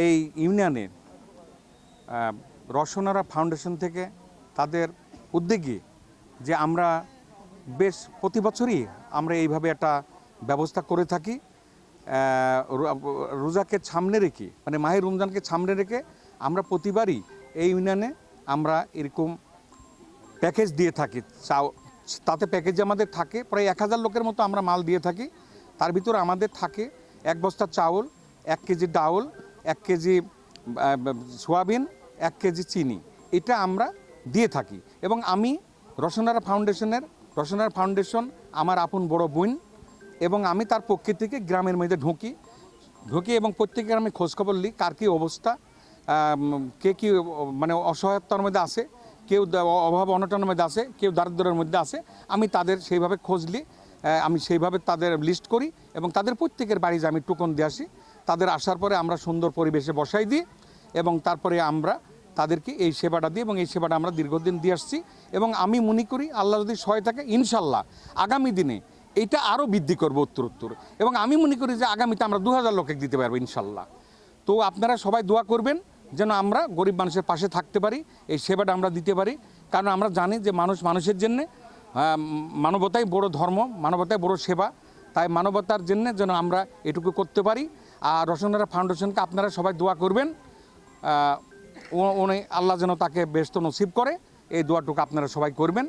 এই ইউনিয়নে রসনারা ফাউন্ডেশন থেকে তাদের উদ্যোগে যে আমরা বেশ প্রতি বছরই আমরা এইভাবে একটা ব্যবস্থা করে থাকি রোজাকে সামনে রেখে মানে মাহে রমজানকে সামনে রেখে আমরা প্রতিবারই এই ইউনিয়নে আমরা এরকম প্যাকেজ দিয়ে থাকি। তাতে প্যাকেজ আমাদের থাকে, প্রায় এক হাজার লোকের মতো আমরা মাল দিয়ে থাকি। তার ভিতরে আমাদের থাকে এক বস্তা চাউল, এক কেজি ডাউল এক কেজি সোয়াবিন, এক কেজি চিনি। এটা আমরা দিয়ে থাকি। এবং আমি রসনারা ফাউন্ডেশনের, রসনারা ফাউন্ডেশন আমার আপন বড় বোন, এবং আমি তার পক্ষে থেকে গ্রামের মধ্যে ঢুকি। ঢুকি এবং প্রত্যেক গ্রামে খোঁজখবর নিই কার কী অবস্থা কে কী মানে অসহায়তার মধ্যে আছে, কেউ অভাব অনটনের মধ্যে আছে, কেউ দারিদ্রের মধ্যে আছে। আমি তাদের সেইভাবে খোঁজ নিই আমি সেইভাবে তাদের লিস্ট করি এবং তাদের প্রত্যেকের বাড়ি যে আমি টুকন দিয়ে আসি। তাদের আসার পরে আমরা সুন্দর পরিবেশে বসাই দিই এবং তারপরে আমরা তাদেরকে এই সেবাটা দিই এবং এই সেবাটা আমরা দীর্ঘদিন দিয়ে আসছি এবং আমি মনে করি আল্লাহ যদি সহায় থাকে, ইনশাল্লাহ আগামী দিনে এটা আরও বৃদ্ধি করব উত্তর উত্তর এবং আমি মনে করি যে আগামীতে আমরা দু হাজার লোকে দিতে পারব, ইনশাল্লাহ। তো আপনারা সবাই দোয়া করবেন যেন আমরা গরিব মানুষের পাশে থাকতে পারি, এই সেবাটা আমরা দিতে পারি। কারণ আমরা জানি যে মানুষ মানুষের জন্যে মানবতাই বড় ধর্ম, মানবতাই বড় সেবা। তাই মানবতার জন্য যেন আমরা এটুকু করতে পারি। আর রসনারা ফাউন্ডেশনকে আপনারা সবাই দোয়া করবেন। উনি আল্লাহ যেন তাকে ব্যস্ত নসিব করে, এই দোয়াটুকু আপনারা সবাই করবেন।